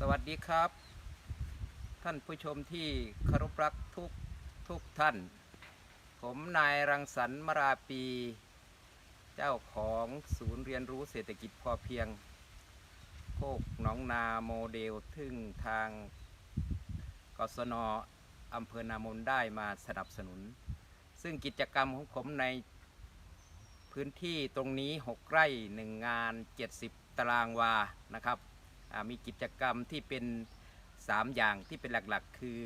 สวัสดีครับ ท่านผู้ชมที่คารพรักทุกทุกท่าน ผมนายรังสรรค์มราปี เจ้าของศูนย์เรียนรู้เศรษฐกิจพอเพียง โคกหนองนาโมเดลทึ่งทางกศนอำเภอนามนได้มาสนับสนุน ซึ่งกิจกรรมของผมในพื้นที่ตรงนี้ 6 ไร่ 1 งาน 70 ตารางวานะครับ มีกิจกรรมที่เป็น 3 อย่างที่เป็นหลักๆ คือ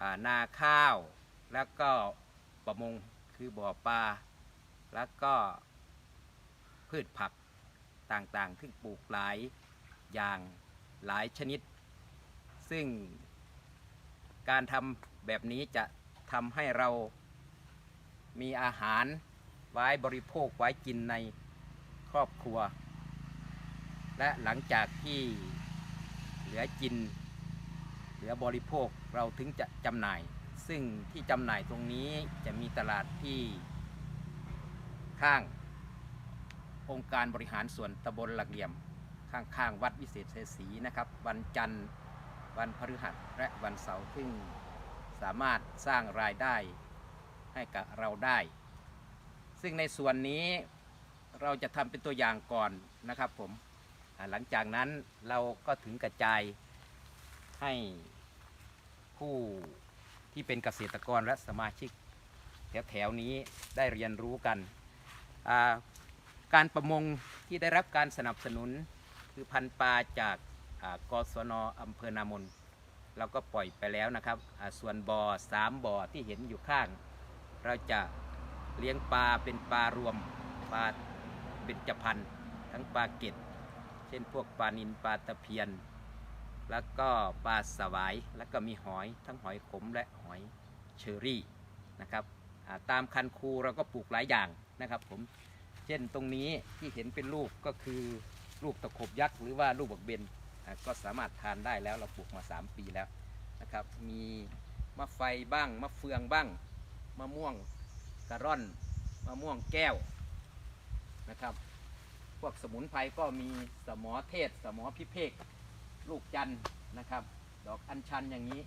อนาข้าว แล้วก็ประมงคือบ่อปลา แล้วก็พืชผักต่างๆ ที่ปลูกหลายอย่างหลายชนิด ซึ่งการทำแบบนี้จะทำให้เรามีอาหารไว้บริโภคไว้กินในครอบครัว และหลังจากที่เหลือกิน เหลือบริโภคเราถึงจะจำหน่าย ซึ่งที่จำหน่ายตรงนี้จะมีตลาดที่ข้างองค์การบริหารส่วนตำบลหลักเหลี่ยม ข้างๆวัดวิเศษชัยศรีนะครับ วันจันทร์วันพฤหัสและวันเสาร์ซึ่งสามารถสร้างรายได้ให้กับเราได้ ซึ่งในส่วนนี้เราจะทำเป็นตัวอย่างก่อนนะครับผม หลังจากนั้นเราก็ถึงกระจายให้ผู้ที่เป็นเกษตรกรและสมาชิกแถวๆนี้ได้เรียนรู้กัน การประมงที่ได้รับการสนับสนุนคือพันปลาจากกศนอำเภอนามนเราก็ปล่อยไปแล้วนะครับ ส่วนบ่อสามบ่อที่เห็นอยู่ข้าง เราจะเลี้ยงปลาเป็นปลารวมปลาเป็นจพันทั้งปลาเก็ด ช่นพวกปลานินปลาตะเพียน แล้วก็ปลาสวาย แล้วก็มีหอยทั้งหอยขมและหอยเชอรี่นะครับตามคันคูเราก็ปลูกหลายอย่างนะครับผมเช่นตรงนี้ที่เห็นเป็นลูกก็คือลูกตะขบยักษ์หรือว่าลูกบักเบนก็สามารถทานได้แล้วเราปลูกมา 3 ปีแล้วนะครับมีมะไฟบ้างมะเฟืองบ้างมะม่วงกระร่อนมะม่วงแก้วนะครับ พวกสมุนไพรก็มีสมอเทศ สมอพิเภกลูกจันทร์นะครับ ดอกอัญชันอย่างนี้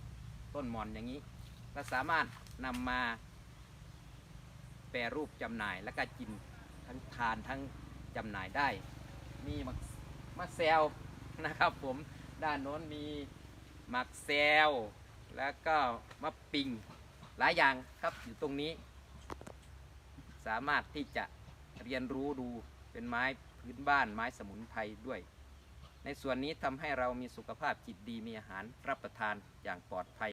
ต้นหมอนอย่างนี้ก็สามารถนำมาแปรรูปจำหน่ายแล้วก็กินทั้งทานทั้งจำหน่ายได้ มีมะมะแซวนะครับผมด้านโน้นมีมักแซวแล้วก็มะปิงหลายอย่างครับอยู่ตรงนี้ สามารถที่จะเรียนรู้ดูเป็นไม้ พื้นบ้านไม้สมุนไพรด้วย ในส่วนนี้ทำให้เรามีสุขภาพจิตดีมีอาหารรับประทานอย่างปลอดภัย